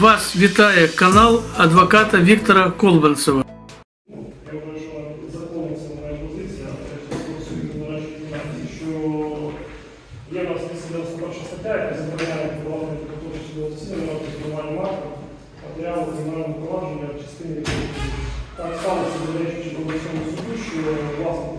Вас вітає канал адвоката Віктора Колбанцева. Я вважаю, що законом це моя позиція, але сьогодні належить інформації, що є в нас 291 стаття, яка забороняє подавати протокол судового засідання на підготування марку матеріалу кримінального провадження в частині так сталося, до речі, чи по цьому суду, що власне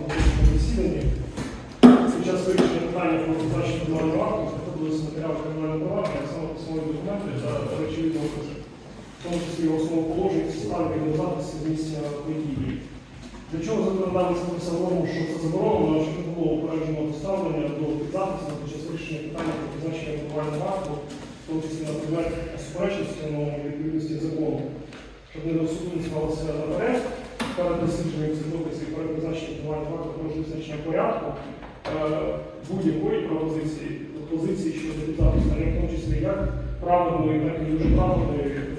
числі основоположень, стану і записи з місця події. Для чого законодавець написав що це заборонено, щоб не було упередженого поставлення до підзапису під час вирішення питання про призначення обвинувального акту, в тому числі на предмет суперечності нормам відповідності закону, щоб не не склалося наперед, перед дослідженням цих доказів, перед призначенням обвинувального акту, про визначення порядку е, будь-якої пропозиції, позиції щодо підзапису, в тому числі як правильної, так і дуже правильної.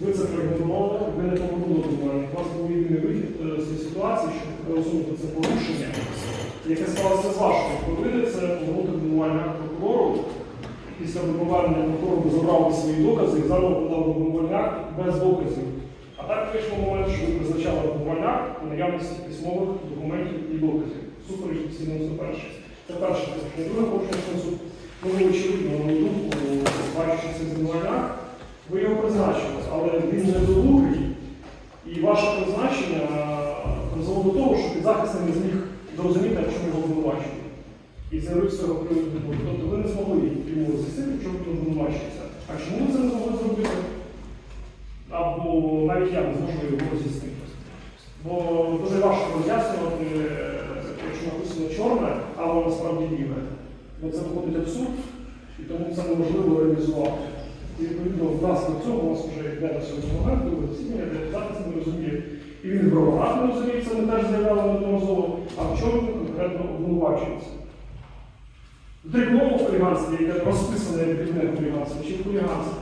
Ви це проігнорували, ви не повернули до. У вас був єдиний вихід е, з ситуації, щоб усунути це порушення, яке сталося з вашої провини, це повернути обвинувальний акт прокурору. Після вибування прокурору забрали свої докази і заново подали обвинувальний акт без доказів. А так вийшло момент, що ви призначали обвинувальний акт у наявності письмових документів і доказів. Супереч 91. Це перше порушення. Друге порушення суд. Ви очевидно, на мою думку, бачу, що це обвинувальний. Ви його призначили, але він не долугий, і ваше призначення е, призвело до того, що підзахисний не зміг зрозуміти, в чому його обвинувачують. І заявив з цього приводу. Тобто ви не змогли йому роз'яснити, чому він обвинувачується. А чому ви це не змогли зробити? Або навіть я не зможу його роз'яснити. Бо дуже важко роз'яснювати, е, якщо написано чорне, а воно насправді біле. Бо це виходить абсурд, це неможливо реалізувати. І відповідно внаслідок цього у нас вже йде на сьогодні момент, коли засідання, де захист не розуміє. І він в не розуміє, це ми теж заявляли неодноразово, а в чому конкретно обвинувачується. Дрібному хуліганстві, яке розписане як дрібне хуліганство, чи в хуліганстві,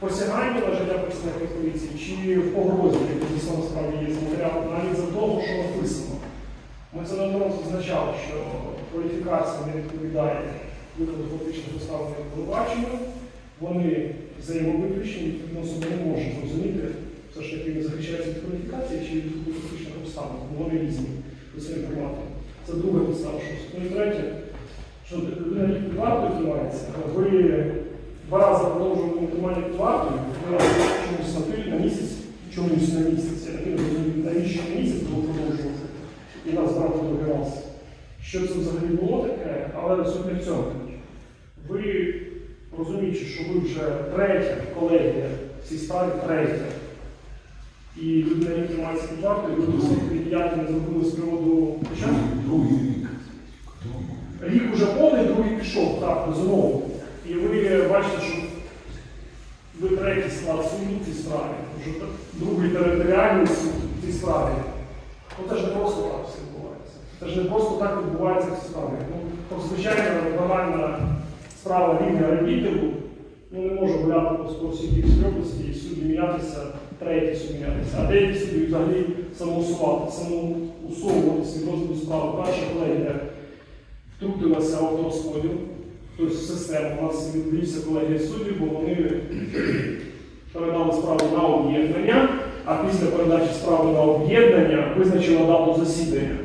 посягання на життя представників поліції, чи в погрозі, як дійсно насправді є з матеріалу, навіть за того, що написано. Ми це неодноразово зазначали, що кваліфікація не відповідає викладу фактичних поставлень обвинувачення. Вони взаємовиключені, відповідно особа не може зрозуміти, все ж таки не захищається від кваліфікації чи від фактичних обставин, бо вони різні до своїх форматів. Це друга підстава, що ну і третє, що людина під вартою тримається, ви два рази продовжували тримання під вартою, ви раз чомусь на тиждень, на місяць, чомусь на місяць, я не розумію, навіщо на місяць було продовжувати і нас брати другий раз. Що це взагалі було таке, але суть не в цьому. Ви розуміючи, що ви вже третя колегія в цій справі третя, і людина не тримається під вартою, ви досить ніяк не зробили з приводу початку. Другий рік. Рік уже повний, другий пішов, так, безумовно. І ви бачите, що ви третій склад суду в цій справі, вже другий територіальний суд в цій справі. Ну це ж не просто так все відбувається. Це ж не просто так відбувається в справі. Ну, звичайно, банальна справа рівня арбітру, ну не може гуляти по всій Київській області і судді мінятися, третій судді мінятися. А деякі судді взагалі самоусувати, самоусовуватися від розгляду справи. Перша колегія втрутилася в авторозподіл, тобто в систему. У нас відвівся колегія суддів, бо вони передали справу на об'єднання, а після передачі справи на об'єднання визначила дату засідання.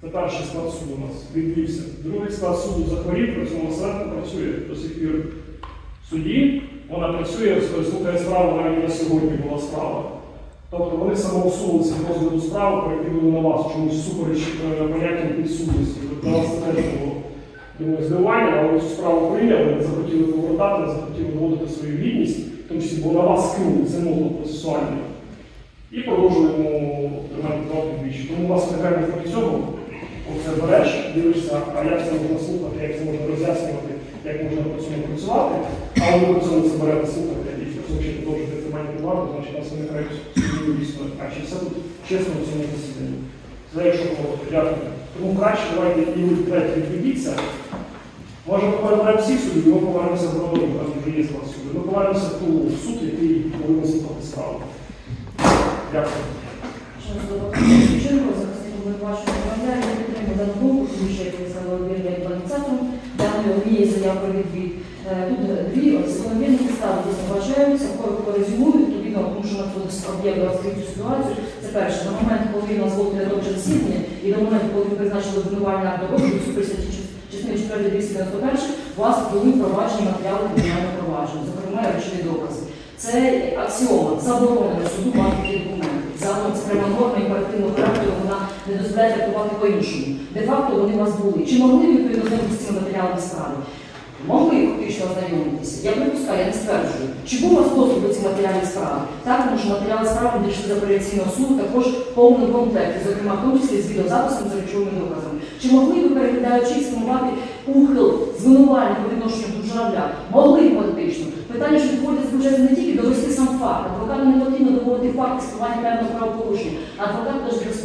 Це перший склад суду у нас відвівся. Другий склад суду захворів, при цьому середньо працює до сих пір в суді. Вона працює, слухає справу, навіть на сьогодні була справа. Тобто вони самоусунулися від розгляду справи, перекинули на вас чомусь супереч е, поняттям підсудності. Для вас це теж було думаю, здивування, але цю справу прийняли, не захотіли повертати, не захотіли доводити свою гідність, в тому числі, бо на вас кинули, це могло процесуально. І продовжуємо тримати два двічі. Тому у вас виникає проти цього, оце береш, дивишся, а як це можна слухати, як це можна роз'яснювати, як можна по цьому працювати, але ви по цьому це берете слухати і хочете продовжити тримання під вартою, значить нас виникають дійсно. А чи все тут чесно в цьому засіданні? Це якщо коротко, дякую. Тому краще давайте і ви третє відведіться. Може, повернемо всі суди, ми повернемося в родину, там вже є склад суду. Ми повернемося в ту суд, який повинен слухати справу. Дякую. Чинного захисту обвинуваченого громадянина підтримує за думку, тому що як ви сказали, об'єднання 20 даної відвід. Е, Тут дві закономірні підстави коротко резюмую, відповідно, тому що нам тут цю ситуацію. Це перше, на момент, коли він назвав рядовче засідання, і на момент, коли ви призначили обвинувальний акт дорожнього супереч статті частини 4 291, у вас були проваджені матеріали кримінального провадження, зокрема речові докази. Це аксіома, заборонено суду мати документи. Загалом це пряма норма імперативного характеру, вона не дозволяє трактувати по-іншому. Де-факто вони у вас були. Чи могли ви відповідно з цими матеріалами справи? Могли фактично ознайомитися. Я припускаю, я не стверджую. Чи був у вас доступ до цих матеріалів справи? Так, тому що матеріали справи дійшли з апеляційного суду також в повному комплекті, зокрема в тому числі з відеозаписом з речовими доказами. Чи могли ви, переглядаючи, сформувати ухил звинувальних по відношенню до журавля? Могли фактично. Питання, що відводять заключається не тільки довести сам факт. Адвокату не потрібно доводити факт існування певного правопорушення. Адвокат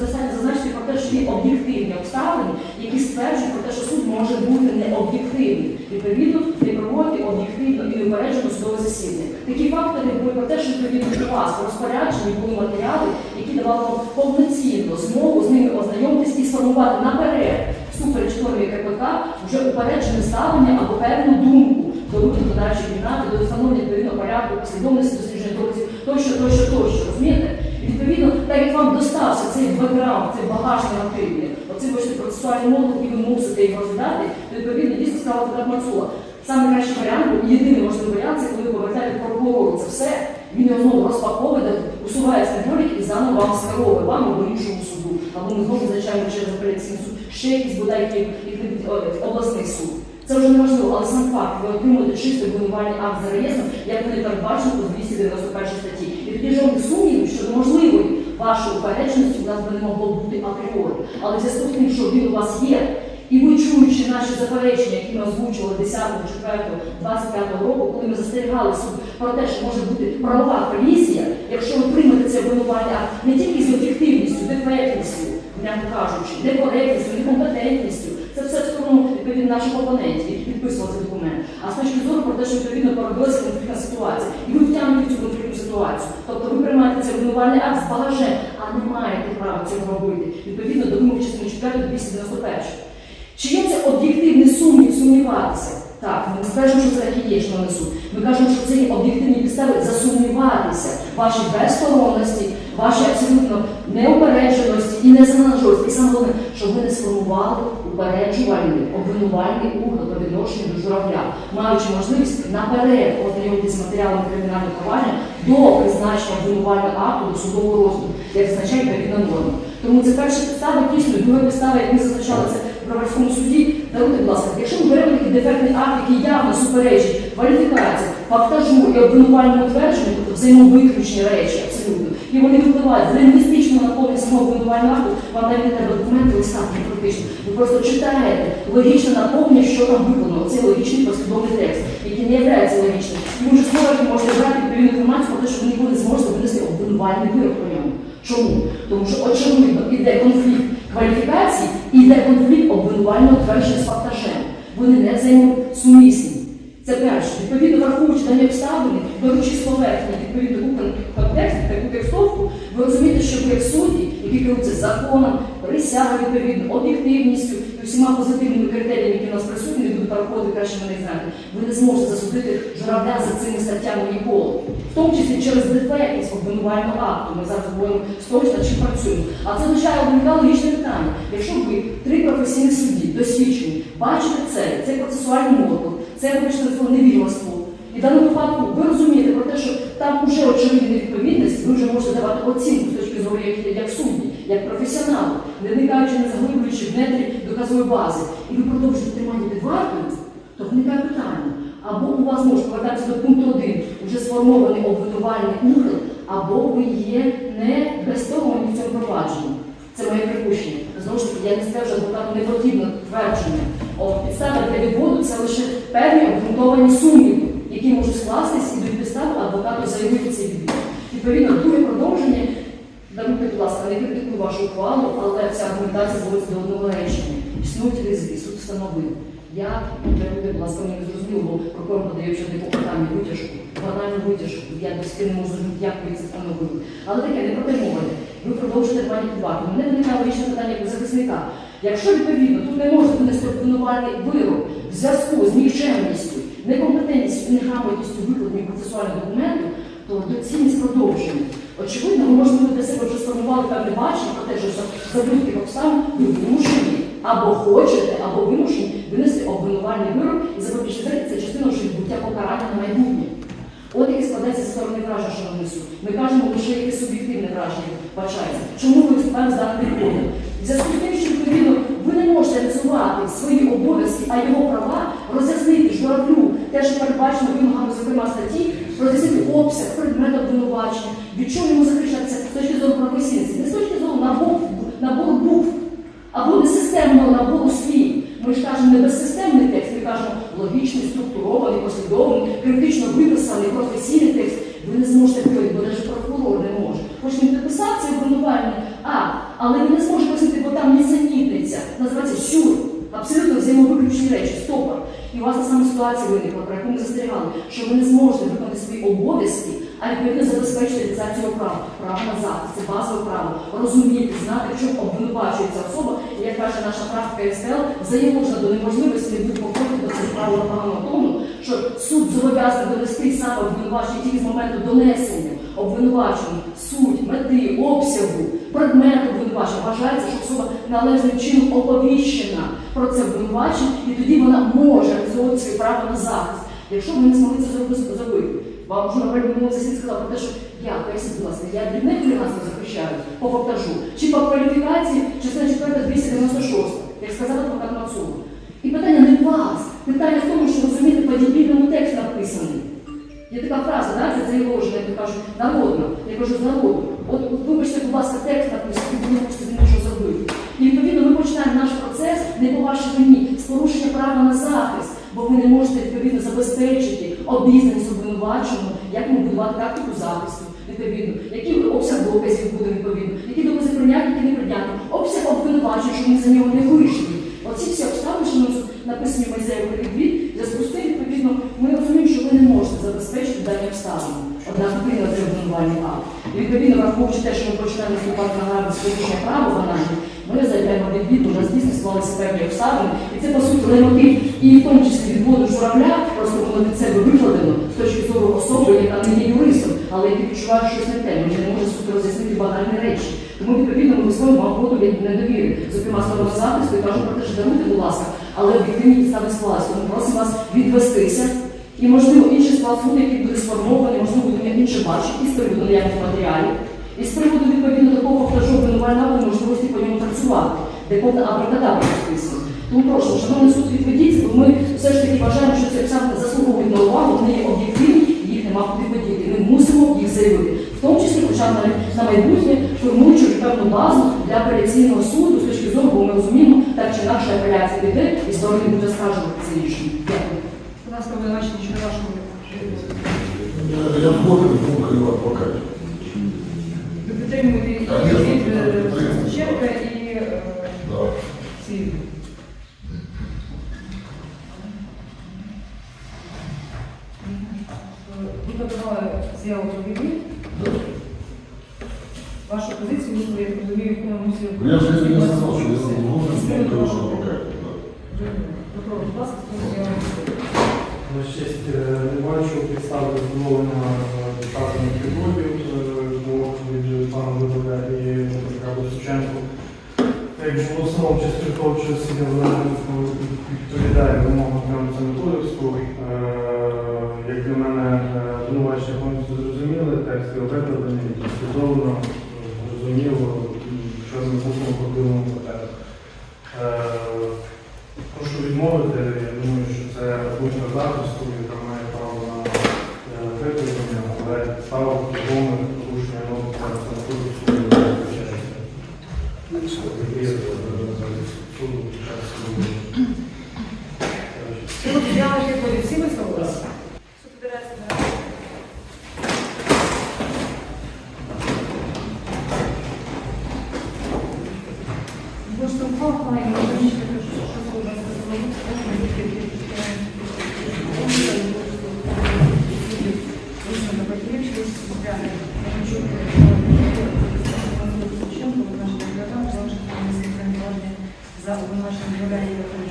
достатньо зазначити про те, що є об'єктивні обставини, які стверджують про те, що суд може бути необ'єктивним. Відповідно, не проводити об'єктивно і неупереджено судове засідання. Такі фактори були про те, що відповідно до вас по розпорядженні були матеріали, які давали вам повноцінно змогу з ними ознайомитись і сформувати наперед супереч нормі КПК вже упереджене ставлення або певну думку до подальшої кімнати, до встановлення відповідно порядку, послідовності дослідження доказів, тощо, тощо, тощо. Розумієте? Відповідно, так як вам достався цей бекграунд, цей багаж нормативний, оцей бачите, процесуальний модул, і ви мусите його розглядати, відповідно дійсно справа така Мацула. Саме кращий варіант, єдиний можливий варіант, це коли повертаєте прокурору. Це все, він його знову розпаковує, усуває недоліки і заново вам скеровує, вам або іншому суду. Або ми знову визначаємо через апеляційний суд, ще якийсь бодай обласний суд. Це вже не важливо, але сам факт, ви отримуєте чистий обвинувальний акт за реєстром, як вони передбачено по 291 статті. І тоді жодних сумнівів щодо можливої вашої упередженості у нас би не могло бути апріорі. Але в зв'язку з тим, що він у вас є, і ви чуючи наші заперечення, які ми озвучували 10, 4, 25 року, коли ми застерігали суд про те, що може бути правова колізія, якщо ви приймете це обвинувальний не тільки з об'єктивністю, дефектністю, м'яко кажучи, некоректністю, некомпетентністю, це все в сторону відповідно наших опонентів, які підписували цей документ. А з точки зору про те, що відповідно поробилася конфліктна ситуація, і ви втягнете цю конфліктну ситуацію. Тобто ви приймаєте цей обвинувальний акт з багажем, а не маєте права цього робити. Відповідно до вимог частини 4 291. Чи є це об'єктивний сумнів сумніватися? Так, ми не скажемо, що це і є. Ми кажемо, що це об'єктивні підстави засумніватися в вашій безсторонності, вашій абсолютно неупередженості і незаналежності. І саме головне, щоб ви не сформували упереджувальний, обвинувальний угол по відношенню до журавля, маючи можливість наперед ознайомитися з матеріалами кримінального провадження до призначення обвинувального акту до судового розгляду, як зазначає відповідна норма. Тому це перша підстава, дійсно, друга підстава, як ми зазначали це в суді, будь ласка, якщо ми беремо такий дефектний акт, який явно суперечить кваліфікації, фактажу і обвинувальному твердженню, тобто взаємовиключні речі абсолютно, і вони випливають з лінгвістичного наповнення самого обвинувального акту, вам навіть не треба документи листати практично. Ви просто читаєте логічне наповнення, що там виконано. Це логічний послідовний текст, який не є логічним. І ви вже створювати можете брати відповідну інформацію про те, що ви ніколи не зможете винести обвинувальний вирок по ньому. Чому? Тому що очевидно іде конфлікт кваліфікацій і йде конфлікт обвинувального твердження з фактажем. Вони не взаємосумісні. Це перше. Відповідно, враховуючи дані обставини, беручи з поверхні відповідно контекст, таку текстовку, ви розумієте, що як судді, які керуються законом, присягою відповідно, об'єктивністю і всіма позитивними критеріями, які у нас присутні, не буду переходити краще мене знаєте, ви не зможете засудити журавля за цими статтями ніколи. В тому числі через дефектність обвинувального акту. Ми зараз говоримо точно чи працюємо. А це означає виникає логічне питання. Якщо ви три професійні судді, досвідчені, бачите це, цей процесуальний модул, це вибачте невірство. І в даному випадку ви розумієте про те, що там вже очевидна відповідність, ви вже можете давати оцінку з точки зору як, як судді, як професіонал, не вникаючи, не заглиблюючи в нетрі доказової бази, і ви продовжуєте тримання під вартою, то виникає питання. Або у вас може повертатися до пункту 1 вже сформований обвинувальний ухил, або ви є не безсторонні в цьому провадженні. Це моє припущення. Знову ж таки, я не скажу, адвокату не потрібно твердження. Підстави для відводу це лише певні обґрунтовані сумніви, які можуть скластись і до підстави адвокату заявити цей відвід. Відповідно, друге продовження, даруйте, будь ласка, не критикую вашу ухвалу, але ця аргументація зводиться до одного речення. Існують ризики, суд встановив. Я будь ласка, мені не зрозуміло, бо прокурор подає щодо клопотання витяжку, банальну витяжку. Я досі не можу зрозуміти, як ви це встановили. Але таке не про те. Ви продовжуєте вартою. Мене виникає логічне питання як захисника. Якщо відповідно тут не можна винести обвинувальний вирок в зв'язку з нікчемністю, некомпетентністю і неграмотністю викладення процесуальних документів, то доцільність продовження. Очевидно, можемо для себе вже сформували певне бачення про те, що за будь-яких обставин ви вимушені або хочете, або вимушені винести обвинувальний вирок і запобіжити це частина вже відбуття покарання на майбутнє. От яке складається зі сторони враження, що несу. Ми кажемо лише яке суб'єктивне враження бачається. Чому ви виступаємо з даним підходом? Зв'язку з тим, що відповідно ви не можете реалізувати свої обов'язки, а його права роз'яснити журавлю, те, що передбачено вимогами, зокрема статті, роз'яснити обсяг, предмет обвинувачення, від чого йому захищатися з точки зору професійності, не з точки зору набору букв або несистемного набору слів. Ми ж кажемо не безсистемний текст, ми кажемо логічний, структурований, послідовний, критично виписаний, професійний текст. Ви не зможете виявити, бо навіть прокурор не може. Хоч він написав це обвинувальний акт, але він не зможе пояснити, бо там нісенітниця, називається сюр. Абсолютно взаємовиключні речі, стопор. І у вас та сама ситуація виникла, про яку ми застерігали, що ви не зможете виконати свої обов'язки, а відповідно забезпечити реалізацію права. Право на захист, це базове право. Розуміти, знати, в чому обвинувачується особа, і як каже наша практика СТЛ, взаєможна до неможливості не походити до цього права на тому, що суд зобов'язаний довести саме обвинувачення тільки з моменту донесення обвинувачення, суть, мети, обсягу, предмету обвинувачення. Вважається, що особа належним чином оповіщена про це обвинувачення, і тоді вона може реалізовувати своє право на захист. Якщо ви не змогли це зробити. Вам вже наприклад, минулий засід сказав про те, що я, поясніть, будь ласка, я дрібне хуліганство захищаю по фактажу, чи по кваліфікації, частина 4 296, як сказав адвокат Мацула. І питання не вас, питання в тому, що розумієте, по дібільному текст написаний. Є така фраза, да, це заложена, як кажуть, народна. Я кажу з народу. От, вибачте, будь ласка, текст написаний, ви не можете з нічого зробити. І відповідно ми починаємо наш процес не по вашій вині, з порушення права на захист, бо ви не можете відповідно забезпечити обізнаність обвинуваченого, як йому будувати тактику захисту, відповідно, який обсяг доказів буде відповідно, які докази прийняти, які не прийняти, обсяг обвинувачень, що ми за нього не вийшли. Оці всі обставини, що ми написані Майзею відвід, зв'язку відповідно, ми розуміємо, що ви не можете забезпечити дані обставини. Однак прийняти обвинувальний акт. І відповідно, враховуючи те, що ми починаємо виступати на грані з порушення права бо у нас дійсно склалися. І це, по суті, лемотив, і в тому числі відводу журавля, просто воно від себе викладено з точки зору особи, яка не є юристом, але яка відчуває щось не те, він не може суто роз'яснити банальні речі. Тому, відповідно, ми висловимо воду від недовіри, зокрема сторону захисту, і кажемо про те, що даруйте, будь ласка, але об'єктивні підстави склалися. Тому просимо вас відвестися. І, можливо, інший склад суду, який буде сформований, можливо, буде інше бачити і з приводу наявних матеріалів, і з приводу відповідно такого фактажу обвинувального можливості по ньому працювати, повна абракадабра розписана. Тому прошу, шановний суд, відведіться, бо ми все ж таки вважаємо, що це саме заслуговують на увагу, вони є об'єктивні, їх нема куди подіти. Ми мусимо їх заявити. В тому числі, хоча б на, на майбутнє, формуючи певну базу для апеляційного суду з точки зору, бо ми розуміємо, так чи інакше апеляція піде і сторони буде скаржувати це рішення. Дякую. Будь ласка, обвинувачення щодо вашого Я, я входив в адвокатів. ви підтримуєте ці. Ви подавали заяву про відвід. Вашу позицію ви я розумію, в якому мусі. Я же не сказал, что я в пункт адвокатів. Да. Прокурор, будь ласка. На честь е, не бачу підстави задоволення доказаних підводів двох від пана Видовля і Петра Височенко. Як ж було словом частини того, що сидів відповідає вимогам Кримського кодексу, е, як для мене е, обвинувачення повністю зрозуміли, тексти викладені, послідовно, зрозуміло, чорним буквом по білому паперу. Е, Прошу відмовити, я думаю, що це пункт захисту, яка має право на викликання, але става повне порушення норм Конституції суду не визначається. Є, е, суду під час суду. Ви взяли відповідь, всі висловилися? Суд федерації Федерації. Бо ж там пахло, і ми раніше кажу, що що у нас розмовляють, що ми тільки за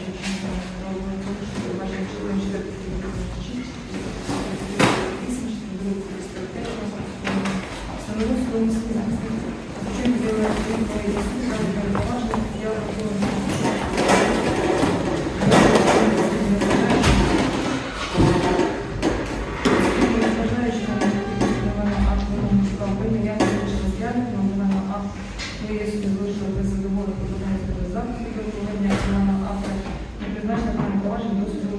проваджень досвіду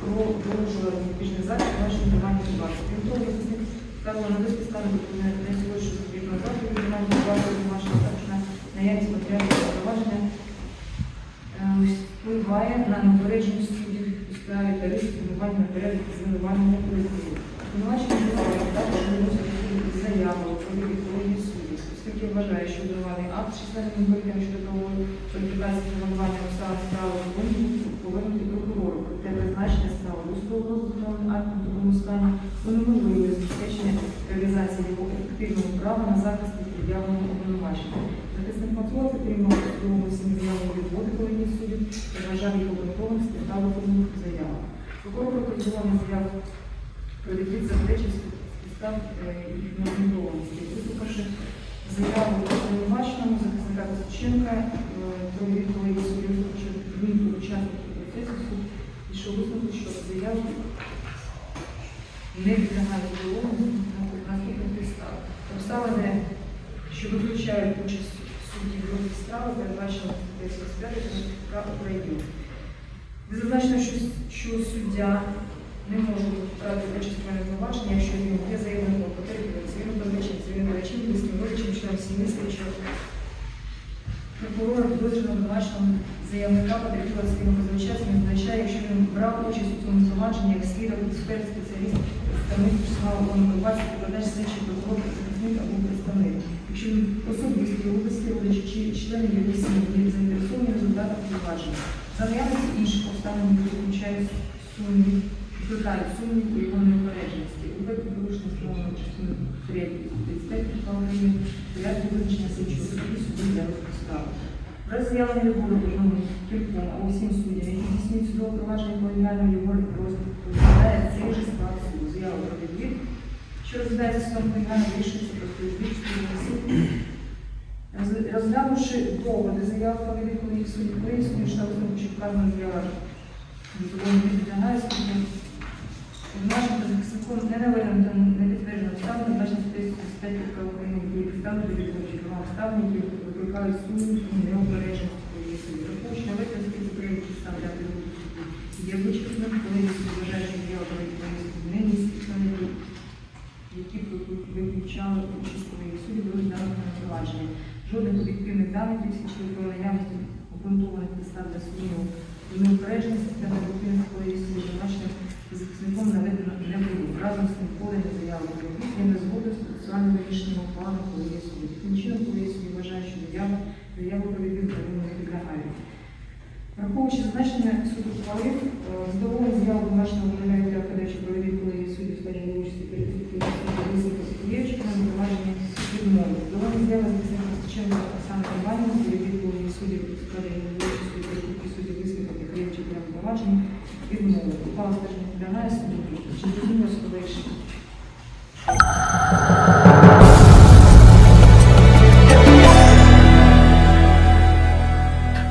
про порушування запитів, наші нормальні Крім того, здійснив певно на безпідставно стані унеможливує забезпечення реалізації його ефективного права на захист від пред'явленого обвинувачення. Захисник Матвола підтримав судовому сім'яву відводи повинні суддів та вважав їх обґрунтованих та виповнених заявах. Прокурор протоколював на заяву про відвід заперечень підстав е, їх необґрунтованості. Вислухавши заяву обвинуваченому захисника е, про відповіді суддів, що він учасників процесу суд пішов висновку, що заяву не задоволенню на наступних підставах. Обставини, що виключають участь суддів в справи, передбачено статтею 75 прав України. Зазначено, що, що суддя не може брати участь в провадженні, якщо він є заявленим потерпілим, цивільним позначенням, цивільним речем, близьким родичем, членом сім'ї слідчого. Прокурор підозрюваного обвинуваченого заявника позначення, це не означає, якщо він брав участь у цьому провадженні як свідок, експерт, спеціаліст, представник персоналу комунікації, викладач слідчий прокурор, захисник або представник. Якщо він особисті, області, чи члени його сім'ї заінтересовані результатом провадження. За наявності інших обставин, які включають сумнів, викликають сумнів у його неупередженості. У випадку порушення встановленого частини 3 35 України порядку визначення слідчого судді судді для розгляду справи. В разі з'явлення відбуду кожному кільком або всім суддям, які здійснюють судове провадження оригінальному його розвитку, розглядає цей же склад суду. Заяву про відвід, що розглядається судом оригінально вирішується відвід судового Розглянувши доводи заяв про відвід колегії суддів, колегії суддів штабу висновку, що вказана заява не підлягає Та захисником не наведено не підтверджено обставини, значно права України, які підстави до відповіді права обставин, які викликають сумнів необережність своєї суді. Враховуючи наведення скільки проявів підстав для підводу суду, є вичерпним, коли суд вважає, що діяло про відповідні суду не містить підстави, які б виключали участь своєї суді в розглянутому провадженні. Жодних об'єктивних даних не свідчили про наявність обґрунтованих підстав для сумніву в неупередженості та необхідності своєї суді, бачення захисником наведено не було. Разом з тим подані заяви про відвід є не згода з процесуальним рішенням плану колегії суду. Таким чином, колегія суді вважає, що заява заяву про відвід закону не. Враховуючи зазначення суду ухвалив, е, задоволення заяву домашнього для подачі про відвід колегії судді в стадії участі перед висновку Сергієвича на провадження відмови. Задоволення заяви захисника Костюченка Оксани Іванівни про відвід колегії суддів стадії участі перед судді висновку Сергієвича для провадження відмови. Ухвала стеження підлягає суду. Чи зрозуміло судове рішення?